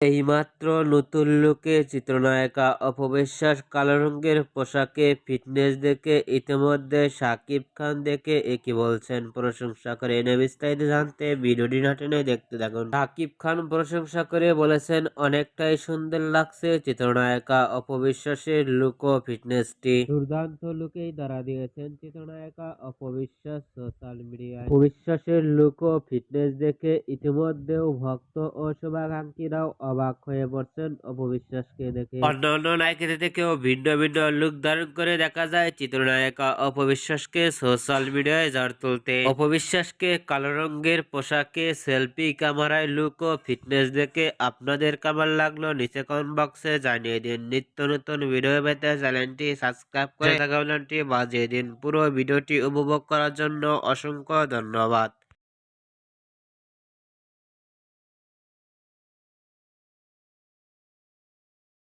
এইমাত্র নতুন লুকে চিত্রনায়িকা অপবিশ্বাস কালো রঙের পোশাকে ফিটনেস দেখে ইতিমধ্যে শাকিব খান দেখে একই বলছেন? প্রশংসা করে এনে বিস্তারিত জানতে ভিডিওটি না টেনে দেখতে থাকুন। শাকিব খান প্রশংসা করে বলেছেন, অনেকটাই সুন্দর লাগছে চিত্রনায়িকা অপবিশ্বাসের লুক ও ফিটনেসটি। দুর্দান্ত লুকেই ধরা দিয়েছেন চিত্রনায়িকা অপবিশ্বাস সোশ্যাল মিডিয়ায়। অপবিশ্বাসের লুক ও ফিটনেস দেখে ইতিমধ্যেও ভক্ত ও শুভাকাঙ্ক্ষীরাও অবাক হয়ে পড়ছেন অপবিশ্বাসকে দেখে। অন্যান্য নায়িকাদের থেকেও ভিন্ন ভিন্ন লুক ধারণ করে দেখা যায় চিত্রনায়িকা অপবিশ্বাসকে সোশ্যাল মিডিয়ায় ঝড় তুলতে। অপবিশ্বাসকে কালো রঙের পোশাকে সেলফি ক্যামেরায় লুক ও ফিটনেস দেখে আপনাদের কেমন লাগল নিচে কমেন্ট বক্সে জানিয়ে দিন। নিত্য নতুন ভিডিও পেতে চ্যানেলটি সাবস্ক্রাইব করে থাকা বাজিয়ে দিন। পুরো ভিডিওটি উপভোগ করার জন্য অসংখ্য ধন্যবাদ।